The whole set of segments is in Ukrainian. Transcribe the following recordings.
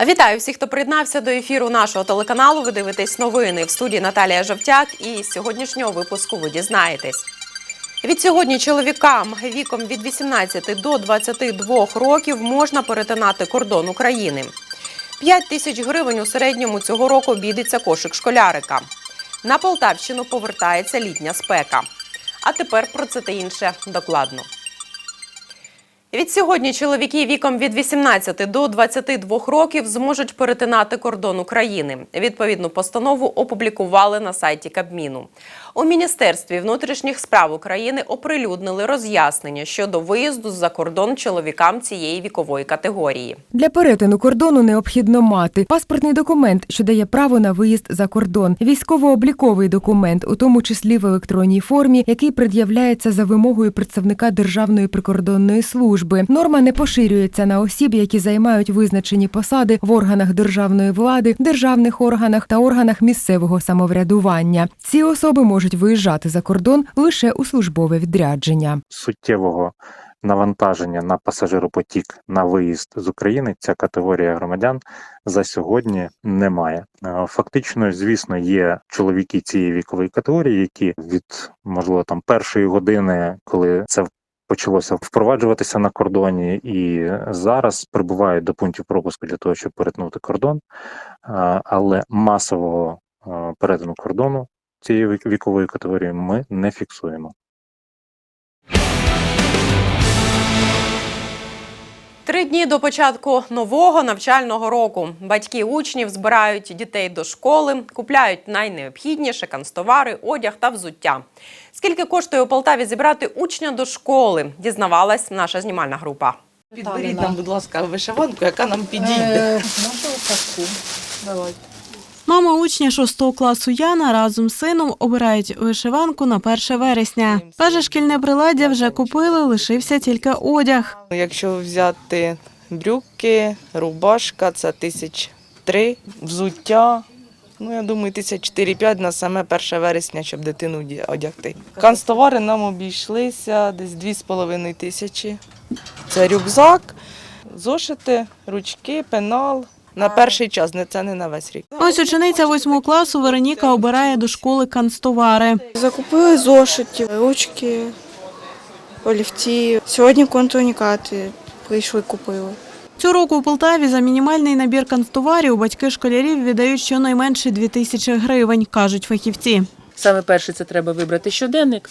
Вітаю всіх, хто приєднався до ефіру нашого телеканалу. Ви дивитесь новини в студії Наталія Жовтяк. І з сьогоднішнього випуску ви дізнаєтесь. Від сьогодні чоловікам віком від 18 до 22 років можна перетинати кордон України. 5 тисяч гривень у середньому цього року обійдеться кошик школярика. На Полтавщину повертається літня спека. А тепер про це та інше докладно. Від сьогодні чоловіки віком від 18 до 22 років зможуть перетинати кордон України. Відповідну постанову опублікували на сайті Кабміну. У міністерстві внутрішніх справ України оприлюднили роз'яснення щодо виїзду за кордон чоловікам цієї вікової категорії. Для перетину кордону необхідно мати паспортний документ, що дає право на виїзд за кордон, військово-обліковий документ, у тому числі в електронній формі, який пред'являється за вимогою представника Державної прикордонної служби. Норма не поширюється на осіб, які займають визначені посади в органах державної влади, державних органах та органах місцевого самоврядування. Ці особи можуть виїжджати за кордон лише у службове відрядження. суттєвого навантаження на пасажиропотік на виїзд з України ця категорія громадян за сьогодні не має. Е, Фактично, звісно, є чоловіки цієї вікової категорії, які від можливо там першої години, коли це почалося впроваджуватися на кордоні, і зараз прибувають до пунктів пропуску для того, щоб перетнути кордон, Е, але масового е, перетину кордону цієї вік- вікової категорії ми не фіксуємо. Три дні до початку нового навчального року батьки учнів збирають дітей до школи, купляють найнеобхідніше канцтовари, одяг та взуття. Скільки коштує у Полтаві зібрати учня до школи? Дізнавалась наша знімальна група. Підберіть нам, будь ласка, вишиванку, яка нам підійде. Е, Може отаку. Давайте. Мама учня 6 класу Яна разом з сином обирають вишиванку на 1 вересня. Каже, шкільне приладдя вже купили, лишився тільки одяг. Якщо взяти брюки, рубашка, це тисяч три, взуття. Ну, я думаю, тисяч чотири-п'ять на саме 1 вересня, щоб дитину одягти. Канцтовари нам обійшлися десь дві з половиною тисячі. Це рюкзак, зошити, ручки, пенал. На перший час, не це не на весь рік. Ось учениця 8 класу Вероніка обирає до школи канцтовари. Закупили зошиті, ручки, олівці. Сьогодні контурнікати прийшли, купили. Цього року у Полтаві за мінімальний набір канцтоварів батьки школярів віддають щонайменше 2 тисячі гривень, кажуть фахівці. Саме перше це треба вибрати щоденник,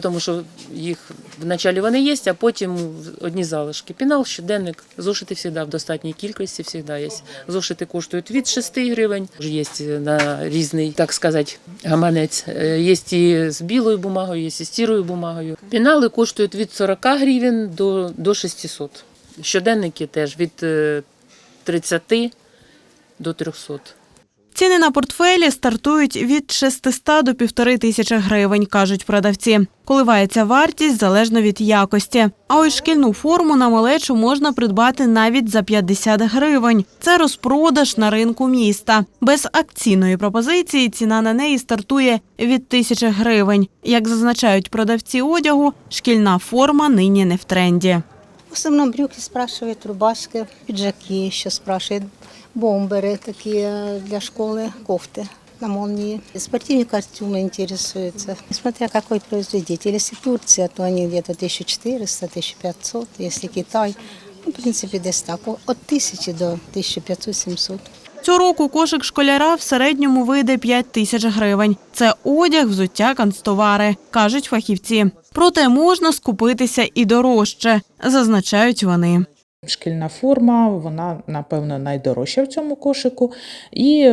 тому що їх вначалі вони є, а потім одні залишки. Пінал, щоденник, зошити завжди в достатній кількості, завжди є. Зошити коштують від 6 гривень, є на різний, так сказати, гаманець. Е, Є і з білою бумагою, є і з сірою бумагою. Пінали коштують від 40 гривень до, до 600. Щоденники теж від е, 30 до 300. Ціни на портфелі стартують від 600 до півтори тисячі гривень, кажуть продавці. Коливається вартість залежно від якості. А ось шкільну форму на малечу можна придбати навіть за 50 гривень. Це розпродаж на ринку міста. Без акційної пропозиції ціна на неї стартує від тисячі гривень. Як зазначають продавці одягу, шкільна форма нині не в тренді. В основном брюки спрашивают, рубашки, пиджаки еще спрашивают, бомберы такие для школы, кофты на молнии. Спортивные костюмы интересуются. Смотря какой производитель. Если Турция, то они где-то 1400-1500. Если Китай, ну, в принципе, десь так. От 1000 до 1500-700. Цього року кошик школяра в середньому вийде 5 тисяч гривень. Це одяг, взуття, канцтовари, кажуть фахівці. Проте можна скупитися і дорожче, зазначають вони. Шкільна форма, вона, напевно, найдорожча в цьому кошику. І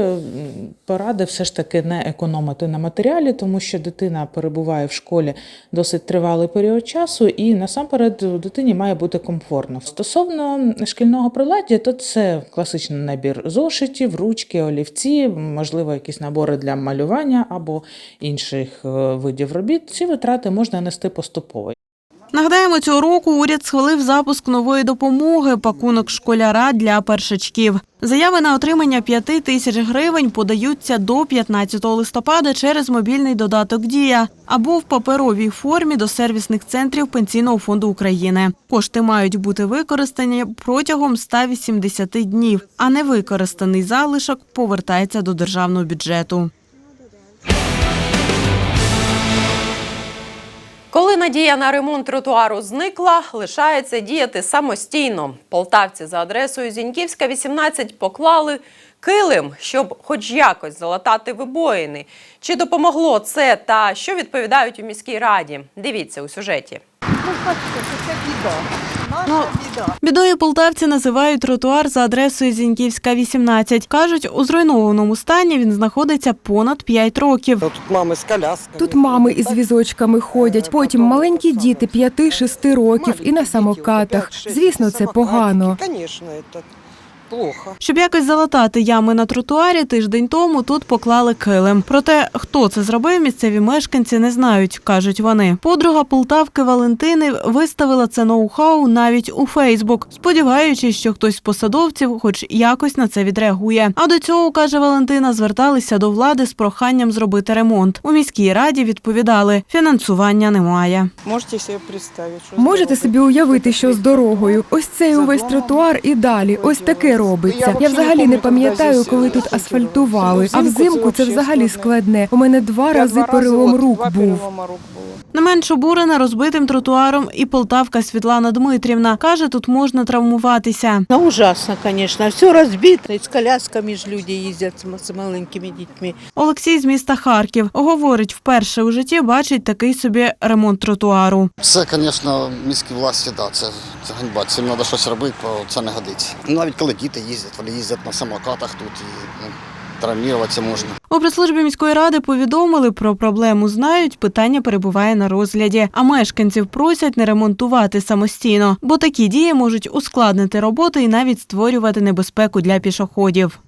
поради все ж таки не економити на матеріалі, тому що дитина перебуває в школі досить тривалий період часу, і насамперед дитині має бути комфортно. Стосовно шкільного приладдя, то це класичний набір зошитів, ручки, олівці, можливо, якісь набори для малювання або інших е, видів робіт. Ці витрати можна нести поступово. Нагадаємо, цього року уряд схвалив запуск нової допомоги пакунок школяра для першачків. Заяви на отримання 5 тисяч гривень подаються до 15 листопада через мобільний додаток Дія або в паперовій формі до сервісних центрів Пенсійного фонду України. Кошти мають бути використані протягом 180 днів, а невикористаний залишок повертається до державного бюджету. Коли надія на ремонт тротуару зникла, лишається діяти самостійно. Полтавці за адресою Зіньківська, 18 поклали килим, щоб хоч якось залатати вибоїни. Чи допомогло це та що відповідають у міській раді? Дивіться у сюжеті. Бідою полтавці називають тротуар за адресою Зіньківська, 18. Кажуть, у зруйнованому стані він знаходиться понад 5 років. Тут мами з колясками. Тут мами із візочками ходять, потім маленькі діти 5-6 років і на самокатах. Звісно, це погано. Звісно, це плохо. Щоб якось залатати ями на тротуарі, тиждень тому тут поклали килим. Проте, хто це зробив, місцеві мешканці не знають, кажуть вони. Подруга Полтавки Валентини виставила це ноу-хау навіть у Фейсбук, сподіваючись, що хтось з посадовців хоч якось на це відреагує. А до цього, каже Валентина, зверталися до влади з проханням зробити ремонт. У міській раді відповідали, фінансування немає. Можете собі представити, що Можете собі уявити, що з дорогою. Ось цей увесь тротуар і далі. Ось таке робиться. Я взагалі не пам'ятаю, коли тут асфальтували. А взимку це взагалі складне. У мене два рази перелом рук був. Не менш обурена розбитим тротуаром і полтавка Світлана Дмитрівна. Каже, тут можна травмуватися. Ну, ужасно, конечно. Все разбито. И с колясками ж люди ездят с м- с маленькими детьми. Олексій з міста Харків говорить, вперше у житті бачить такий собі ремонт тротуару. Це, звісно, міські власті, да, це, це ганьба. Цим треба щось робити, бо це не годиться. Навіть коли діти їздять, вони їздять на самокатах тут і ну, травмуватися можна. У прес-службі міської ради повідомили про проблему. Знають, питання перебуває на розгляді. А мешканців просять не ремонтувати самостійно, бо такі дії можуть ускладнити роботу і навіть створювати небезпеку для пішоходів.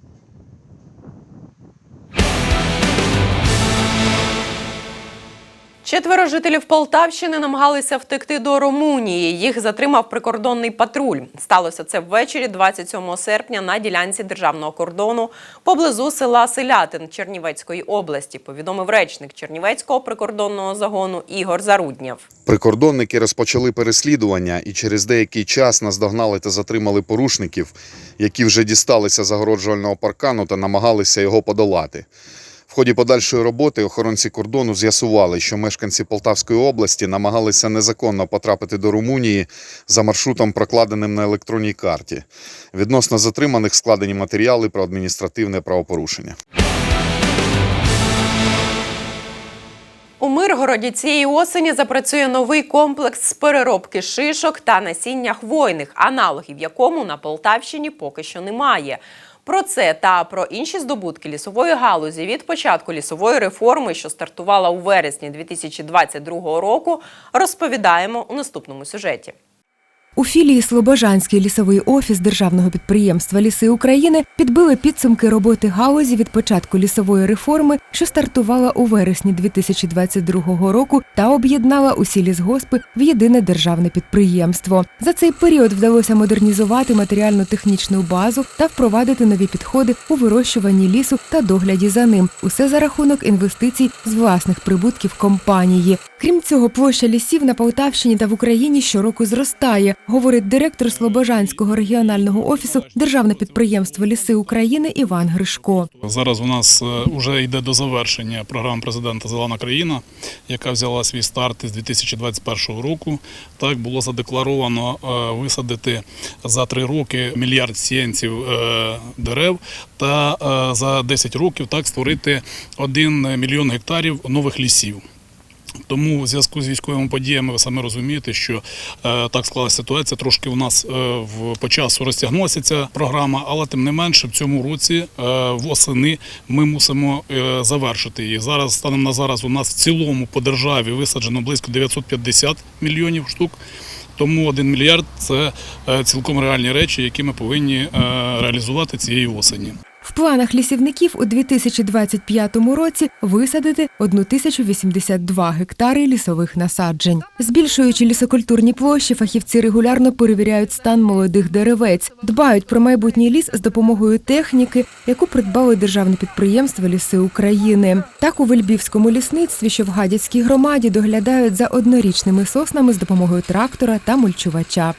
Четверо жителів Полтавщини намагалися втекти до Румунії. Їх затримав прикордонний патруль. Сталося це ввечері 27 серпня на ділянці державного кордону поблизу села Селятин Чернівецької області. Повідомив речник Чернівецького прикордонного загону Ігор Заруднєв. Прикордонники розпочали переслідування і через деякий час наздогнали та затримали порушників, які вже дісталися загороджувального паркану та намагалися його подолати. В ході подальшої роботи охоронці кордону з'ясували, що мешканці Полтавської області намагалися незаконно потрапити до Румунії за маршрутом, прокладеним на електронній карті. Відносно затриманих складені матеріали про адміністративне правопорушення. У Миргороді цієї осені запрацює новий комплекс з переробки шишок та насіння хвойних, аналогів якому на Полтавщині поки що немає. Про це та про інші здобутки лісової галузі від початку лісової реформи, що стартувала у вересні 2022 року, розповідаємо у наступному сюжеті. У філії Слобожанський лісовий офіс державного підприємства Ліси України підбили підсумки роботи галузі від початку лісової реформи, що стартувала у вересні 2022 року та об'єднала усі лісгоспи в єдине державне підприємство. За цей період вдалося модернізувати матеріально-технічну базу та впровадити нові підходи у вирощуванні лісу та догляді за ним. Усе за рахунок інвестицій з власних прибутків компанії. Крім цього, площа лісів на Полтавщині та в Україні щороку зростає, говорить директор Слобожанського регіонального офісу Державне підприємство Ліси України Іван Гришко. Зараз у нас вже йде до завершення програма президента Зелена країна, яка взяла свій старт із 2021 року. Так було задекларовано е, висадити за три роки мільярд сіянців е, дерев та е, за 10 років так створити 1 мільйон гектарів нових лісів. Тому у зв'язку з військовими подіями ви самі розумієте, що е, так склалася ситуація. Трошки у нас е, в по часу розтягнулася ця програма, але тим не менше в цьому році е, восени ми мусимо е, завершити її. Зараз станом на зараз у нас в цілому по державі висаджено близько 950 мільйонів штук. Тому 1 мільярд це е, цілком реальні речі, які ми повинні е, реалізувати цієї осені. В планах лісівників у 2025 році висадити 1082 гектари лісових насаджень. Збільшуючи лісокультурні площі, фахівці регулярно перевіряють стан молодих деревець, дбають про майбутній ліс з допомогою техніки, яку придбали державне підприємство Ліси України. Так у Вельбівському лісництві, що в Гадяцькій громаді, доглядають за однорічними соснами з допомогою трактора та мульчувача.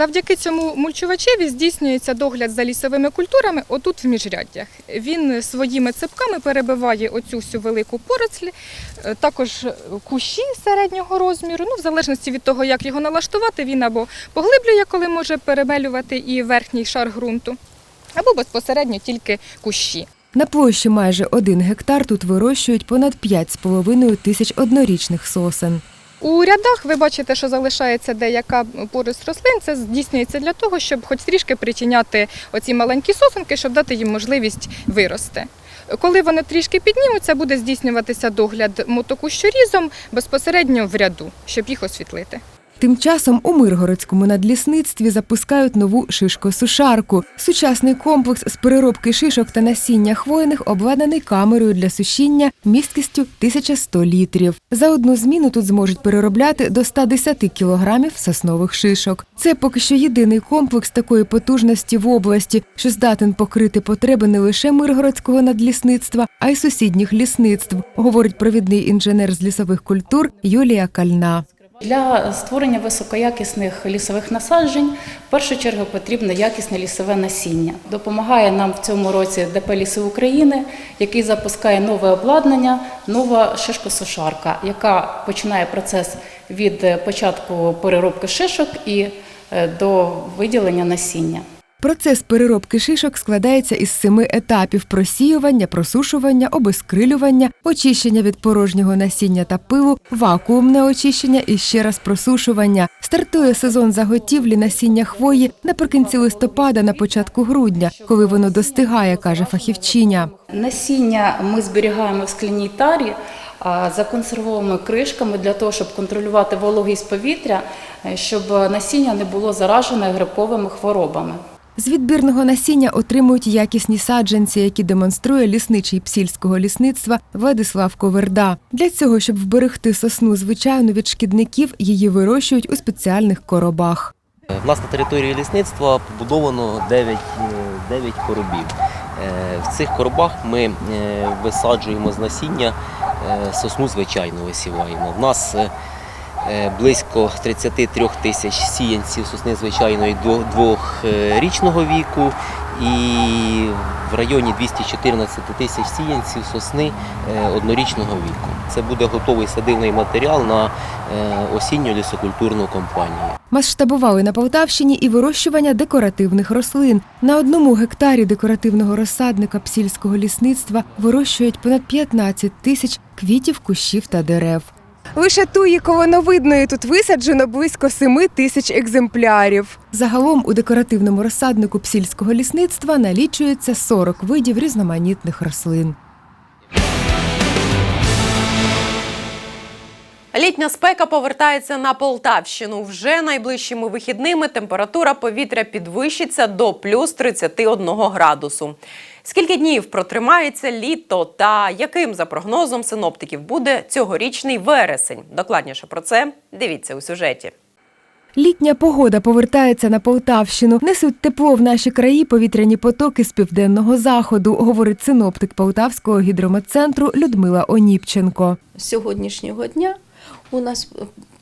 Завдяки цьому мульчувачеві здійснюється догляд за лісовими культурами отут в міжряддях. Він своїми цепками перебиває оцю всю велику поросль, е, також кущі середнього розміру. Ну, в залежності від того, як його налаштувати, він або поглиблює, коли може перемелювати і верхній шар ґрунту, або безпосередньо тільки кущі. На площі майже один гектар тут вирощують понад 5,5 тисяч однорічних сосен. У рядах ви бачите, що залишається деяка порость рослин. Це здійснюється для того, щоб хоч трішки притіняти оці маленькі сосенки, щоб дати їм можливість вирости. Коли вони трішки піднімуться, буде здійснюватися догляд мотокущорізом безпосередньо в ряду, щоб їх освітлити. Тим часом у Миргородському надлісництві запускають нову шишкосушарку. Сучасний комплекс з переробки шишок та насіння хвойних обладнаний камерою для сушіння місткістю 1100 літрів. За одну зміну тут зможуть переробляти до 110 кілограмів соснових шишок. Це поки що єдиний комплекс такої потужності в області, що здатен покрити потреби не лише Миргородського надлісництва, а й сусідніх лісництв, говорить провідний інженер з лісових культур Юлія Кальна. Для створення високоякісних лісових насаджень в першу чергу потрібне якісне лісове насіння. Допомагає нам в цьому році ДП «Ліси України, який запускає нове обладнання, нова шишкосушарка, яка починає процес від початку переробки шишок і е, до виділення насіння. Процес переробки шишок складається із семи етапів: просіювання, просушування, обезкрилювання, очищення від порожнього насіння та пилу, вакуумне очищення і ще раз просушування. Стартує сезон заготівлі насіння хвої наприкінці листопада, на початку грудня, коли воно достигає, каже фахівчиня. Насіння ми зберігаємо в скляній тарі. а Законсервовими кришками для того, щоб контролювати вологість повітря, е, щоб насіння не було заражене грибковими хворобами. З відбірного насіння отримують якісні саджанці, які демонструє лісничий псільського лісництва Владислав Коверда. Для цього, щоб вберегти сосну звичайно від шкідників, її вирощують у спеціальних коробах. У нас на території лісництва побудовано 9, е, 9 коробів. Е, В цих коробах ми е, висаджуємо з насіння е, сосну звичайно висіваємо. В нас е, е, близько 33 тисяч сіянців сосни звичайної двохрічного віку і в районі 214 тисяч сіянців сосни е, однорічного віку. Це буде готовий садивний матеріал на е, осінню лісокультурну кампанію. Масштабували на Полтавщині і вирощування декоративних рослин. На одному гектарі декоративного розсадника псільського лісництва вирощують понад 15 тисяч квітів, кущів та дерев. Лише туї колоновидної тут висаджено близько 7 тисяч екземплярів. Загалом у декоративному розсаднику псільського лісництва налічується 40 видів різноманітних рослин. Літня спека повертається на Полтавщину. Вже найближчими вихідними температура повітря підвищиться до плюс 31 градусу. Скільки днів протримається літо та яким за прогнозом синоптиків буде цьогорічний вересень? Докладніше про це дивіться у сюжеті. Літня погода повертається на Полтавщину. Несуть тепло в наші краї повітряні потоки з південного заходу, говорить синоптик Полтавського гідрометцентру Людмила Оніпченко. З сьогоднішнього дня у нас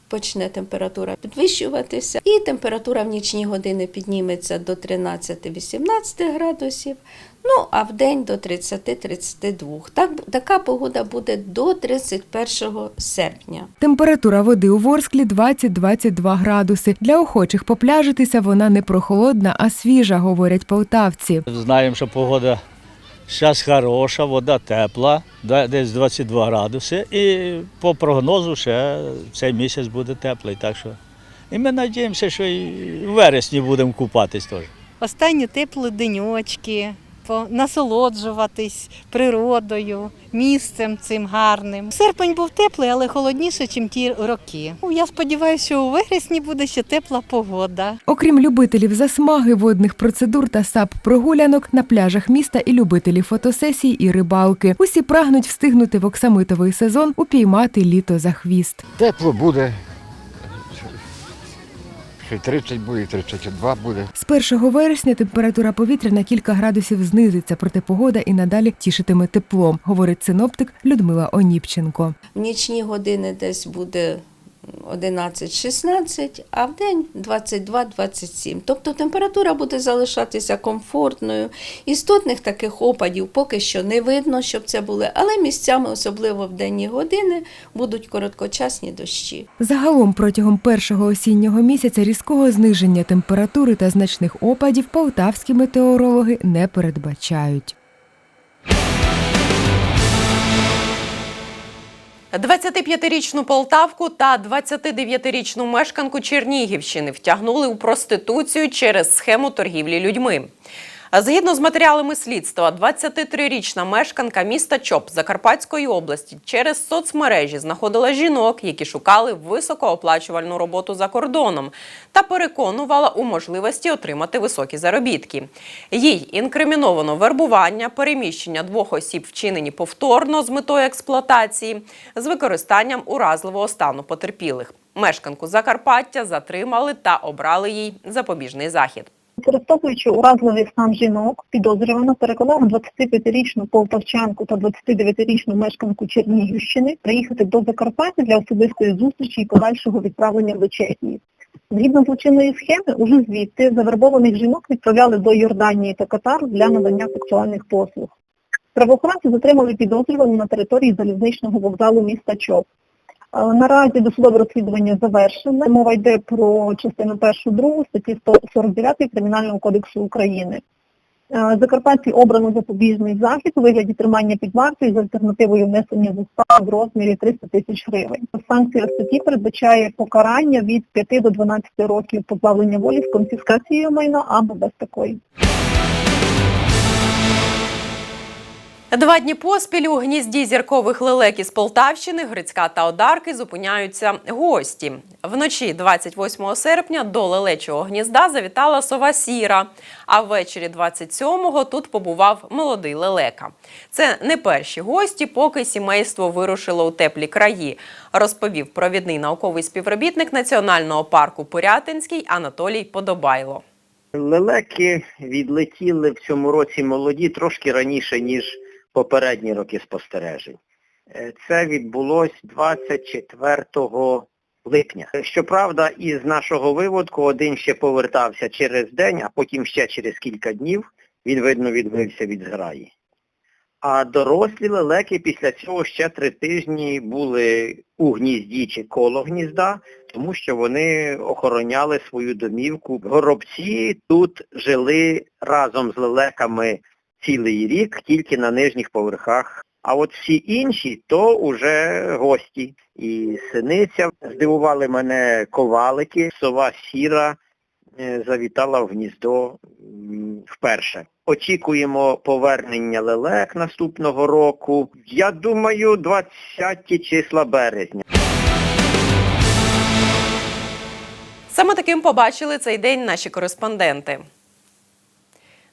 почне температура підвищуватися, і температура в нічні години підніметься до 13-18 градусів, ну а в день до 30-32. Так, така погода буде до 31 серпня. Температура води у Ворсклі 20-22 градуси. Для охочих попляжитися вона не прохолодна, а свіжа, говорять полтавці. Знаємо, що погода зараз хороша, вода тепла, десь 22 градуси. І по прогнозу ще цей місяць буде теплий. Так що і ми сподіваємося, що і в вересні будемо купатись теж. Останні теплі деньочки, насолоджуватись природою, місцем цим гарним. Серпень був теплий, але холодніше, ніж ті роки. Ну, Я сподіваюся, що у вересні буде ще тепла погода. Окрім любителів засмаги, водних процедур та сап прогулянок на пляжах міста і любителів фотосесій і рибалки. Усі прагнуть встигнути в оксамитовий сезон упіймати літо за хвіст. Тепло буде. Ще 30 буде, 32 буде. З 1 вересня температура повітря на кілька градусів знизиться, проте погода і надалі тішитиме теплом, говорить синоптик Людмила Оніпченко. В нічні години десь буде 11-16, а в день 22-27. Тобто температура буде залишатися комфортною. Істотних таких опадів поки що не видно, щоб це були, але місцями, особливо в денні години, будуть короткочасні дощі. Загалом протягом першого осіннього місяця різкого зниження температури та значних опадів полтавські метеорологи не передбачають. 25-річну Полтавку та 29-річну мешканку Чернігівщини втягнули у проституцію через схему торгівлі людьми. Згідно з матеріалами слідства, 23-річна мешканка міста Чоп Закарпатської області через соцмережі знаходила жінок, які шукали високооплачувальну роботу за кордоном, та переконувала у можливості отримати високі заробітки. Їй інкриміновано вербування, переміщення двох осіб вчинені повторно з метою експлуатації з використанням уразливого стану потерпілих. Мешканку Закарпаття затримали та обрали їй запобіжний захід. Використовуючи уразливий стан жінок, підозрювано переконала 25-річну полтавчанку та 29-річну мешканку Чернігівщини приїхати до Закарпаття для особистої зустрічі і подальшого відправлення до Чехії. Згідно злочинної схеми, уже звідти завербованих жінок відправляли до Йорданії та Катару для надання сексуальних послуг. Правоохоронці затримали підозрювану на території залізничного вокзалу міста Чоп. Е, Наразі досудове розслідування завершено. Мова йде про частину 1-2 статті 149 Кримінального кодексу України. Е, Закарпатці обрано запобіжний захід у вигляді тримання під вартою з альтернативою внесення застави в розмірі 300 тисяч гривень. Санкція статті передбачає покарання від 5 до 12 років позбавлення волі з конфіскацією майна або без такої. Два дні поспіль у гнізді зіркових лелек із Полтавщини, Грицька та Одарки зупиняються гості. Вночі 28 серпня до лелечого гнізда завітала сова Сіра, а ввечері 27-го тут побував молодий лелека. Це не перші гості, поки сімейство вирушило у теплі краї, розповів провідний науковий співробітник Національного парку Порятинський Анатолій Подобайло. Лелеки відлетіли в цьому році молоді трошки раніше, ніж попередні роки спостережень. Е, Це відбулось 24 липня. Щоправда, із нашого виводку один ще повертався через день, а потім ще через кілька днів він, видно, відбився від зграї. А дорослі лелеки після цього ще три тижні були у гнізді чи коло гнізда, тому що вони охороняли свою домівку. Горобці тут жили разом з лелеками цілий рік, тільки на нижніх поверхах. А от всі інші, то уже гості. І синиця здивували мене ковалики, сова сіра е, завітала в гніздо вперше. Очікуємо повернення лелек наступного року. Я думаю, 20 числа березня. Саме таким побачили цей день наші кореспонденти.